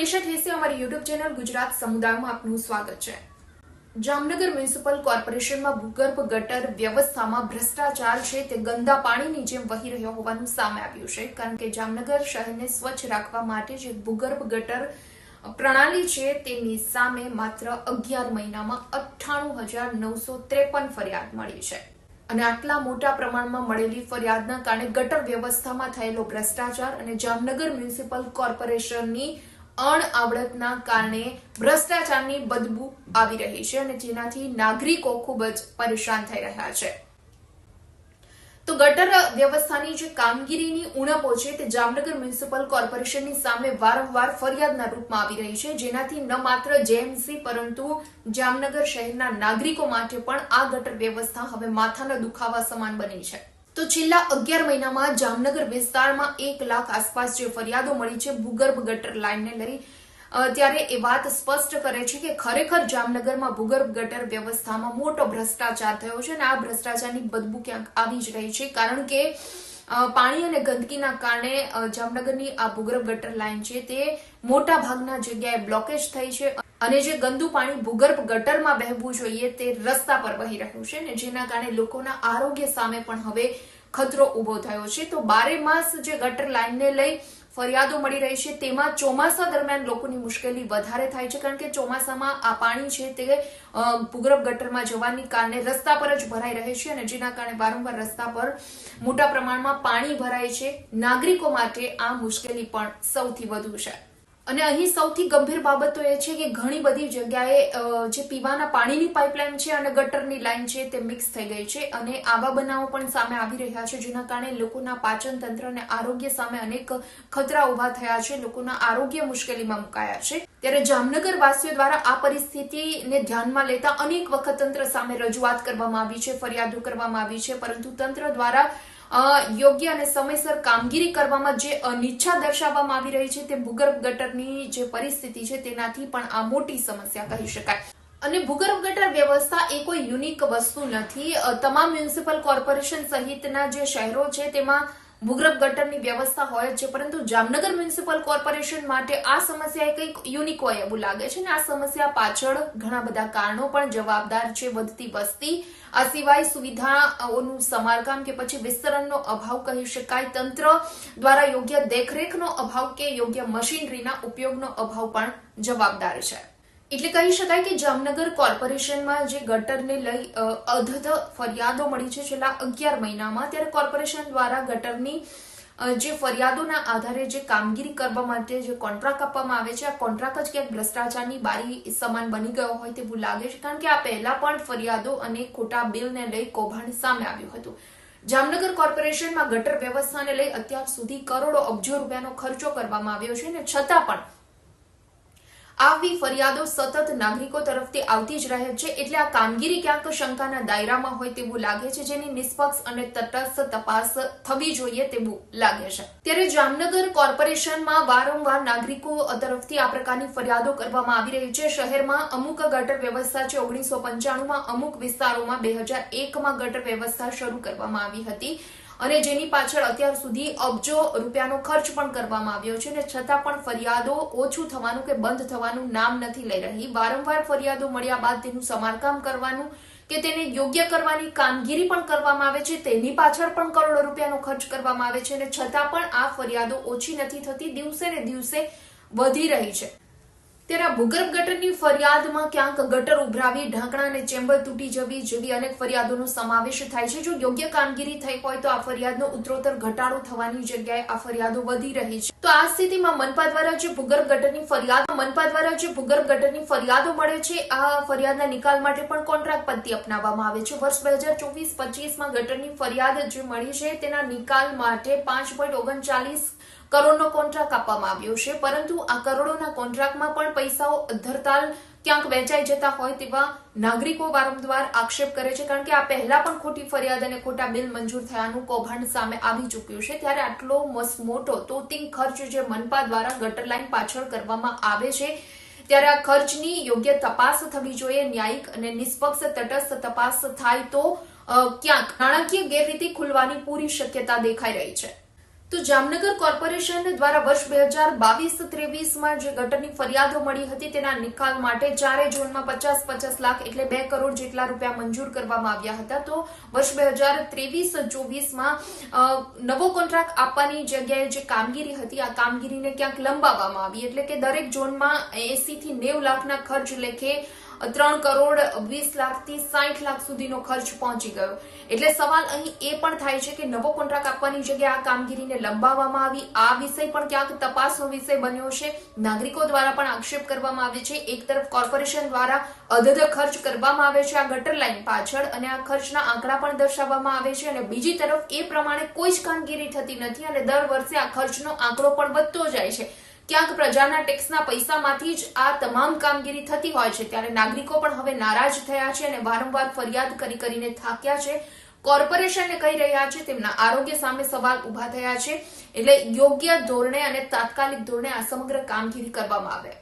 મનીષા ઠેસે અમારી YouTube channel Gujarat સમુદાયમાં આપનું સ્વાગત છે. જામનગર મ્યુનિસિપલ કોર્પોરેશનમાં ભૂગર્ભ ગટર વ્યવસ્થામાં ભ્રષ્ટાચાર છે તે ગંદા પાણીની જેમ વહી રહ્યો હોવાનું સામે આવ્યું છે. કારણ કે જામનગર શહેરને સ્વચ્છ રાખવા માટે જે ભૂગર્ભ ગટર પ્રણાલી છે તેની સામે માત્ર અગિયાર મહિનામાં અઠ્ઠાણું હજાર નવસો ત્રેપન ફરિયાદ મળી છે. અને આટલા મોટા પ્રમાણમાં મળેલી ફરિયાદના કારણે ગટર વ્યવસ્થામાં થયેલો ભ્રષ્ટાચાર અને જામનગર મ્યુનિસિપલ કોર્પોરેશનની અણઆવડતના કારણે ભ્રષ્ટાચારની બદબુ આવી રહી છે અને જેનાથી નાગરિકો ખૂબ જ પરેશાન થઈ રહ્યા છે. તો ગટર વ્યવસ્થાની જે કામગીરીની ઉણપો છે તે જામનગર મ્યુનિસિપલ કોર્પોરેશનની સામે વારંવાર ફરિયાદના રૂપમાં આવી રહી છે. જેનાથી ન માત્ર જેએમસી પરંતુ જામનગર શહેરના નાગરિકો માટે પણ આ ગટર વ્યવસ્થા હવે માથાના દુખાવા સમાન બની છે. તો છેલ્લા અગિયાર મહિનામાં જામનગર વિસ્તારમાં એક લાખ આસપાસ જે ફરિયાદો મળી છે, ભૂગર્ભ ગટર લાઇનને લઈ ત્યારે એ વાત સ્પષ્ટ કરે છે કે ખરેખર જામનગરમાં ભૂગર્ભ ગટર વ્યવસ્થામાં મોટો ભ્રષ્ટાચાર થયો છે અને આ ભ્રષ્ટાચારની બદબુ ક્યાંક આવી જ રહી છે, કારણ કે પાણી અને ગંદકીના કારણે જામનગરની આ ભૂગર્ભ ગટર લાઇન છે તે મોટા ભાગના જગ્યાએ બ્લોકેજ થઈ છે અને જે ગંદુ પાણી ભૂગર્ભ ગટરમાં વહેવું જોઈએ તે રસ્તા પર વહી રહ્યું છે ને જેના કારણે લોકોના આરોગ્ય સામે પણ હવે ખતરો ઊભો થયો છે. તો બારે માસ જે ગટર લાઇનને લઈ ફરિયાદો મળી રહી છે. તેમાં ચોમાસા દરમિયાન લોકોની મુશ્કેલી વધારે થાય છે, કારણ કે ચોમાસામાં આ પાણી છે તે ભૂગર્ભ ગટરમાં જવાની કારણે રસ્તા પર જ ભરાઈ રહે છે અને જેના કારણે વારંવાર રસ્તા પર મોટા પ્રમાણમાં પાણી ભરાય છે. નાગરિકો માટે આ મુશ્કેલી પણ સૌથી વધુ છે. અને અહીં સૌથી ગંભીર બાબત એ છે કે ઘણી બધી જગ્યાએ જે પીવાના પાણીની પાઇપલાઇન છે અને ગટરની લાઇન છે તે મિક્સ થઈ ગઈ છે અને આવા બનાવો પણ સામે આવી રહ્યા છે, જેના કારણે લોકોના પાચન તંત્ર અને આરોગ્ય સામે અનેક ખતરા ઊભા થયા છે, લોકોના આરોગ્ય મુશ્કેલીમાં મુકાયા છે. ત્યારે જામનગર વાસીઓ દ્વારા આ પરિસ્થિતિને ધ્યાનમાં લેતા અનેક વખત તંત્ર સામે રજૂઆત કરવામાં આવી છે, ફરિયાદો કરવામાં આવી છે, પરંતુ તંત્ર દ્વારા યોગ્ય અને સમયસર કામગીરી કરવામાં જે અનિચ્છા દર્શાવવામાં આવી રહી છે તે ભૂગર્ભ ગટરની જે પરિસ્થિતિ છે તેનાથી પણ આ મોટી સમસ્યા કહી શકાય. અને ભૂગર્ભ ગટર વ્યવસ્થા એ કોઈ યુનિક વસ્તુ નથી. તમામ મ્યુનિસિપલ કોર્પોરેશન સહિતના જે શહેરો છે તેમાં ભૂગર્ભ ગટરની વ્યવસ્થા હોય છે, પરંતુ જામનગર મ્યુનિસિપલ કોર્પોરેશન માટે આ સમસ્યા એ કંઈક યુનિક એવું લાગે છે અને આ સમસ્યા પાછળ ઘણા બધા કારણો પણ જવાબદાર છે વધતી વસ્તી. આ સિવાય સુવિધાઓનું સમારકામ કે પછી વિસ્તરણનો અભાવ કહી શકાય. તંત્ર દ્વારા યોગ્ય દેખરેખનો અભાવ કે યોગ્ય મશીનરીના ઉપયોગનો અભાવ પણ જવાબદાર છે. એટલે કહી શકાય કે જામનગર કોર્પોરેશનમાં જે ગટરને લઈ અધધ ફરિયાદો મળી છે છેલ્લા અગિયાર મહિનામાં, ત્યારે કોર્પોરેશન દ્વારા ગટરની જે ફરિયાદોના આધારે જે કામગીરી કરવા માટે જે કોન્ટ્રાક્ટ આપવામાં આવે છે, આ કોન્ટ્રાક્ટ જ ક્યાંક ભ્રષ્ટાચારની બારી સમાન બની ગયો હોય તેવું લાગે છે, કારણ કે આ પહેલા પણ ફરિયાદો અને ખોટા બિલને લઈ કૌભાંડ સામે આવ્યું હતું. જામનગર કોર્પોરેશનમાં ગટર વ્યવસ્થાને લઈ અત્યાર સુધી કરોડો, અબજો રૂપિયાનો ખર્ચો કરવામાં આવ્યો છે અને છતાં પણ આવી ફરિયાદો સતત નાગરિકો તરફથી આવતી જ રહે છે. એટલે આ કામગીરી ક્યાંક શંકાના દાયરામાં હોય તેવું લાગે છે, જેની નિષ્પક્ષ અને તટસ્થ તપાસ થવી જોઈએ તેવું લાગે છે. ત્યારે જામનગર કોર્પોરેશનમાં વારંવાર નાગરિકો તરફથી આ પ્રકારની ફરિયાદો કરવામાં આવી રહી છે. શહેરમાં અમુક ગટર વ્યવસ્થા છે, ઓગણીસો પંચાણુંમાં અમુક વિસ્તારોમાં બે હજાર એકમાં ગટર વ્યવસ્થા શરૂ કરવામાં આવી હતી. અને જેની પાછળ અત્યાર સુધી અબજો રૂપિયાનો ખર્ચ પણ કરવામાં આવ્યો છે અને છતાં પણ ફરિયાદો ઓછું થવાનું કે બંધ થવાનું નામ નથી લઈ રહી. વારંવાર ફરિયાદો મળ્યા બાદ તેનું સમારકામ કરવાનું કે તેને યોગ્ય કરવાની કામગીરી પણ કરવામાં આવે છે, તેની પાછળ પણ કરોડો રૂપિયાનો ખર્ચ કરવામાં આવે છે અને છતાં પણ આ ફરિયાદો ઓછી નથી થતી, દિવસે ને દિવસે વધી રહી છે. ત્યારે ભૂગર્ભ ગટરની ફરિયાદમાં ક્યાંક ગટર ઉભરાવી, ઢાંકણા અને ચેમ્બર તૂટી જવી જેવી અનેક ફરિયાદોનો સમાવેશ થાય છે. જો યોગ્ય કામગીરી થઈ હોય તો આ ફરિયાદનો ઉત્તરોત્તર ઘટાડો થવાની જગ્યાએ આ ફરિયાદો વધી રહી છે. તો આ સ્થિતિમાં મનપા દ્વારા જે ભૂગર્ભ ગટરની ફરિયાદ, મનપા દ્વારા જે ભૂગર્ભ ગટરની ફરિયાદો મળે છે, આ ફરિયાદના નિકાલ માટે પણ કોન્ટ્રાક્ટ પદ્ધતિ અપનાવવામાં આવે છે. વર્ષ બે હજાર ચોવીસ પચીસમાં ગટરની ફરિયાદ જે મળી છે, તેના નિકાલ માટે પાંચ પોઈન્ટ ઓગણચાલીસ કરોડનો કોન્ટ્રાક્ટ આપવામાં આવ્યો છે, પરંતુ આ કરોડોના કોન્ટ્રાક્ટમાં પણ પૈસાઓ અધરતાલ ક્યાંક વહેંચાઈ જતા હોય તેવા નાગરિકો વારંવાર આક્ષેપ કરે છે, કારણ કે આ પહેલા પણ ખોટી ફરિયાદ અને ખોટા બિલ મંજૂર થયાનું કૌભાંડ સામે આવી ચૂક્યું છે. ત્યારે આટલો મસ મોટો તોતિંગ ખર્ચ જે મનપા દ્વારા ગટર લાઇન પાછળ કરવામાં આવે છે, ત્યારે આ ખર્ચની યોગ્ય તપાસ થવી જોઈએ, ન્યાયિક અને નિષ્પક્ષ તટસ્થ તપાસ થાય તો ક્યાંક નાણાકીય ગેરરીતિ ખુલવાની પૂરી શક્યતા દેખાઈ રહી છે. તો જામનગર કોર્પોરેશન દ્વારા વર્ષ બે હજાર બાવીસ ત્રેવીસમાં જે ગટરની ફરિયાદો મળી હતી તેના નિકાલ માટે ચારે ઝોનમાં પચાસ પચાસ લાખ એટલે બે કરોડ જેટલા રૂપિયા મંજૂર કરવામાં આવ્યા હતા. તો વર્ષ બે હજાર ત્રેવીસ ચોવીસમાં નવો કોન્ટ્રાક્ટ આપવાની જગ્યાએ જે કામગીરી હતી, આ કામગીરીને ક્યાંક લંબાવવામાં આવી. એટલે કે દરેક ઝોનમાં એસી થી નેવ લાખના ખર્ચ લેખે ત્રણ કરોડ વીસ લાખથી સાઠ લાખ સુધીનો ખર્ચ પહોંચી ગયો. એટલે સવાલ અહીં એ પણ થાય છે કે નવો કોન્ટ્રાક્ટ આપવાની જગ્યાએ આ કામગીરીને લંબાવવામાં આવી. આ વિષય પણ ક્યાંક તપાસનો વિષય બન્યો છે. નાગરિકો દ્વારા પણ આક્ષેપ કરવામાં આવે છે. એક તરફ કોર્પોરેશન દ્વારા અધધ ખર્ચ કરવામાં આવે છે આ ગટર લાઈન પાછળ અને આ ખર્ચના આંકડા પણ દર્શાવવામાં આવે છે અને બીજી તરફ એ પ્રમાણે કોઈ જ કામગીરી થતી નથી અને દર વર્ષે આ ખર્ચનો આંકડો પણ વધતો જાય છે. ક્યાંક પ્રજાના ટેક્સના પૈસામાંથી જ આ તમામ કામગીરી થતી હોય છે. ત્યારે નાગરિકો પણ હવે નારાજ થયા છે અને વારંવાર ફરિયાદ કરી કરીને થાક્યા છે. કોર્પોરેશનને કહી રહ્યા છે, તેમના આરોગ્ય સામે સવાલ ઊભા થયા છે. એટલે યોગ્ય ધોરણે અને તાત્કાલિક ધોરણે આ સમગ્ર કામગીરી કરવામાં આવે.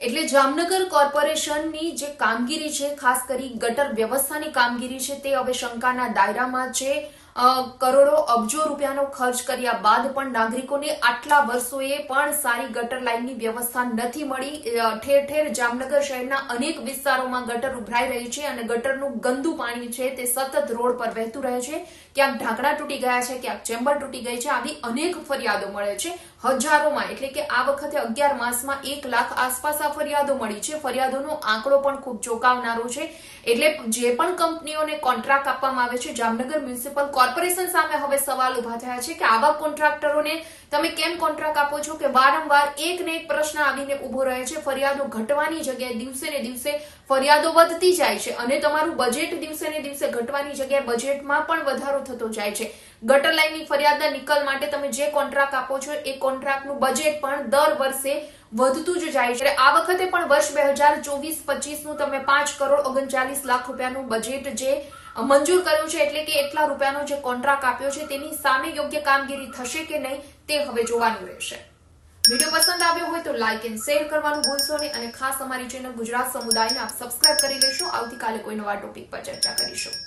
એટલે જામનગર કોર્પોરેશનની જે કામગીરી છે, ખાસ કરી ગટર વ્યવસ્થાની કામગીરી છે, તે હવે શંકાના દાયરામાં છે. કરોડો અબજો રૂપિયાનો ખર્ચ કર્યા બાદ પણ નાગરિકોને આટલા વર્ષોએ પણ સારી ગટર લાઇનની વ્યવસ્થા નથી મળી. ઠેર ઠેર જામનગર શહેરના અનેક વિસ્તારોમાં ગટર ઉભરાઈ રહી છે અને ગટરનું ગંદુ પાણી છે તે સતત રોડ પર વહેતું રહે છે. ક્યાંક ઢાંકણા તૂટી ગયા છે, ક્યાંક ચેમ્બર તૂટી ગઈ છે. આવી અનેક ફરિયાદો મળે છે, હજારોમાં. એટલે કે આ વખતે અગિયાર માસમાં એક લાખ આસપાસ આ ફરિયાદો મળી છે. ફરિયાદોનો આંકડો પણ ખૂબ ચોંકાવનારો છે. એટલે જે પણ કંપનીઓને કોન્ટ્રાક્ટ આપવામાં આવે છે, જામનગર મ્યુનિસિપલ કોર્પોરેશન સામે હવે સવાલ ઊભા થયા છે કે આવા કોન્ટ્રાક્ટરોને તમે કેમ કોન્ટ્રાક્ટ આપો છો કે વારંવાર એક ને એક પ્રશ્ન આવીને ઊભો રહે છે? ફરિયાદો ઘટવાની જગ્યાએ દિવસે ને દિવસે ફરિયાદો વધતી જાય છે અને તમારું બજેટ દિવસે ને દિવસે ઘટવાની જગ્યાએ બજેટમાં પણ વધારો થતો જાય છે. ગટર લાઈનની ફરિયાદના નિકલ માટે તમે જે કોન્ટ્રાક્ટ આપો છો, એ કોન્ટ્રાક્ટનું બજેટ પણ દર વર્ષે વધતું જ જાય છે. આ વખતે પણ વર્ષ બે હજાર ચોવીસ પચીસનું તમે પાંચ કરોડ ઓગણચાલીસ લાખ રૂપિયાનું બજેટ જે મંજૂર કર્યું છે, એટલે કે એટલા રૂપિયાનો જે કોન્ટ્રાક્ટ આપ્યો છે, તેની સામે યોગ્ય કામગીરી થશે કે નહીં, તે હવે જોવાનું રહેશે. વીડિયો પસંદ આવ્યો હોય તો લાઇક એન્ડ શેર કરવાનું ભૂલશો નહીં અને ખાસ અમારી ચેનલ ગુજરાત સમુદાયને આપ સબસ્ક્રાઇબ કરી લેશો. આવતીકાલે કોઈ નવા ટોપિક પર ચર્ચા કરીશું.